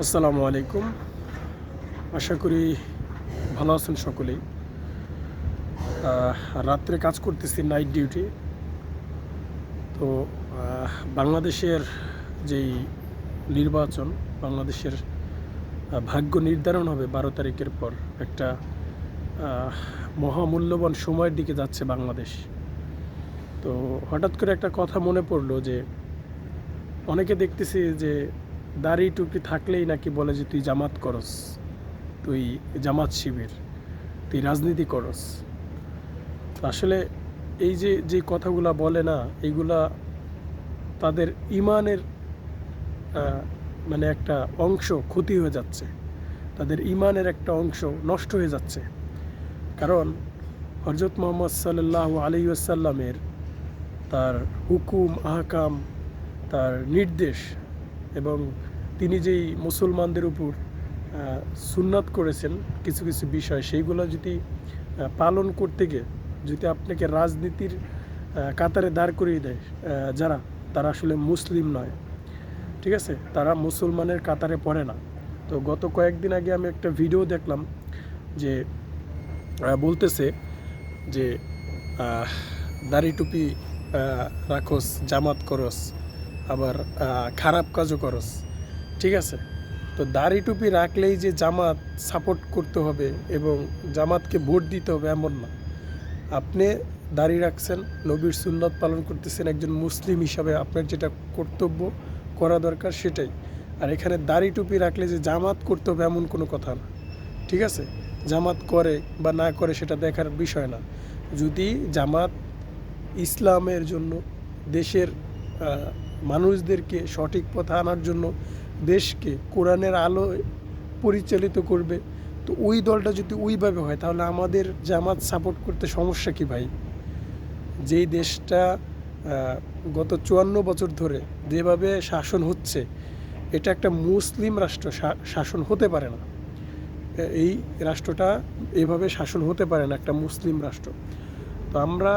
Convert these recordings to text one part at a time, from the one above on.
আসসালামু আলাইকুম। আশা করি ভালো আছেন সকলেই। রাত্রে কাজ করতেছি নাইট ডিউটি তো বাংলাদেশের যেই নির্বাচন, বাংলাদেশের ভাগ্য নির্ধারণ হবে বারো তারিখের পর একটা মহামূল্যবান সময়ের দিকে যাচ্ছে বাংলাদেশ। তো, হঠাৎ করে একটা কথা মনে পড়ল যে অনেকে দেখতেছি যে দাড়ি টুপি থাকলেই নাকি বলে যে, তুই জামাত করস, তুই জামাত শিবির, তুই রাজনীতি করস। আসলে এই যে যে কথাগুলা বলে না এইগুলা তাদের ইমানের মানে একটা অংশ ক্ষতি হয়ে যাচ্ছে। তাদের ইমানের একটা অংশ নষ্ট হয়ে যাচ্ছে। কারণ হজরত মোহাম্মদ সাল্লাহ আলী আসাল্লামের তার হুকুম, আহকাম তার নির্দেশ এবং তিনি যেই মুসলমানদের উপর সুন্নাত করেছেন কিছু কিছু বিষয়, সেইগুলো যদি পালন করতে গিয়ে যদি আপনাকে রাজনীতির কাতারে দাঁড় করিয়ে দেয় যারা, তারা আসলে মুসলিম নয়। ঠিক আছে? তারা মুসলমানের কাতারে পড়ে না। তো গত কয়েকদিন আগে আমি একটা ভিডিও দেখলাম যে বলতেছে যে দাড়ি টুপি রাখোস, জামাত করস। আবার খারাপ কাজও করস। ঠিক আছে? তো দাড়ি টুপি রাখলেই যে জামাত সাপোর্ট করতে হবে এবং জামাতকে ভোট দিতে হবে এমন না। আপনি দাড়ি রাখছেন, নবীর সুন্নত পালন করতেছেন একজন মুসলিম হিসাবে, আপনার যেটা কর্তব্য করা দরকার সেটাই। আর এখানে দাড়ি টুপি রাখলে যে জামাত করতে হবে এমন কোনো কথা না। ঠিক আছে? জামাত করে বা না করে সেটা দেখার বিষয় না। যদি জামাত ইসলামের জন্য দেশের মানুষদেরকে সঠিক পথে আনার জন্য দেশকে কোরআনের আলো পরিচালিত করবে। তো ওই দলটা যদি ওইভাবে হয়, তাহলে আমাদের জামাত সাপোর্ট করতে সমস্যা কি ভাই? যেই দেশটা গত চুয়ান্ন বছর ধরে যেভাবে শাসন হচ্ছে, এটা একটা মুসলিম রাষ্ট্র শাসন হতে পারে না। এই রাষ্ট্রটা এভাবে শাসন হতে পারে না, একটা মুসলিম রাষ্ট্র। তো আমরা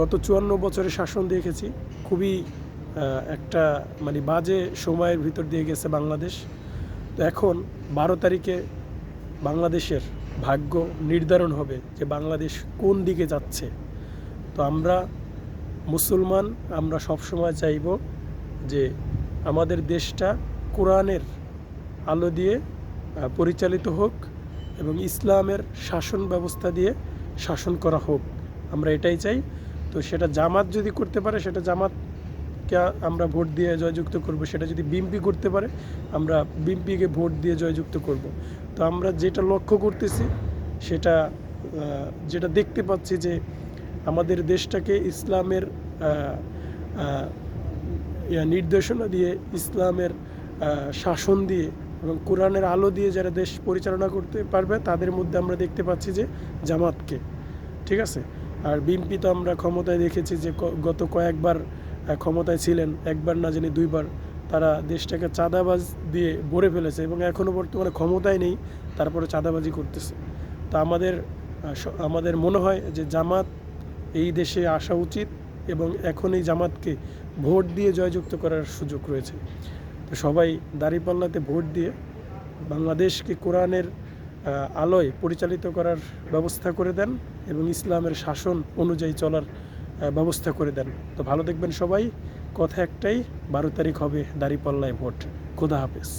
গত চুয়ান্ন বছরে শাসন দেখেছি খুবই একটা মানে বাজে সময়ের ভিতর দিয়ে গেছে বাংলাদেশ। তো এখন বারো তারিখে বাংলাদেশের ভাগ্য নির্ধারণ হবে যে বাংলাদেশ কোন দিকে যাচ্ছে। তো আমরা মুসলমান, আমরা সবসময় চাইব যে আমাদের দেশটা কোরআনের আলো দিয়ে পরিচালিত হোক এবং ইসলামের শাসন ব্যবস্থা দিয়ে শাসন করা হোক। আমরা এটাই চাই। তো সেটা জামাত যদি করতে পারে, সেটা জামাতকে আমরা ভোট দিয়ে জয়যুক্ত করব। সেটা যদি বিএমপি করতে পারে, আমরা বিএমপিকে ভোট দিয়ে জয়যুক্ত করব। তো আমরা যেটা লক্ষ্য করতেছি, সেটা যেটা দেখতে পাচ্ছি যে আমাদের দেশটাকে ইসলামের নির্দেশনা দিয়ে, ইসলামের শাসন দিয়ে এবং কোরআনের আলো দিয়ে যারা দেশ পরিচালনা করতে পারবে, তাদের মধ্যে আমরা দেখতে পাচ্ছি যে জামাতকে। ঠিক আছে? আর বিএনপি তো আমরা ক্ষমতায় দেখেছি যে গত কয়েকবার ক্ষমতায় ছিলেন, একবার না জানি দুইবার, তারা দেশটাকে চাঁদাবাজ দিয়ে ভরে ফেলেছে এবং এখনও বর্তমানে ক্ষমতায় নেই, তারপরে চাঁদাবাজি করতেছে। তো আমাদের আমাদের মনে হয় যে জামাত এই দেশে আসা উচিত এবং এখন এই জামাতকে ভোট দিয়ে জয়যুক্ত করার সুযোগ রয়েছে। তো সবাই দাঁড়িপাল্লাতে ভোট দিয়ে বাংলাদেশকে কোরআনের আলোয় পরিচালিত করার ব্যবস্থা করে দেন এবং ইসলামের শাসন অনুযায়ী চলার ব্যবস্থা করে দেন। তো ভালো দেখবেন সবাই। কথা একটাই, বারো তারিখ হবে দাঁড়িপাল্লায় ভোট। খোদা হাফেজ।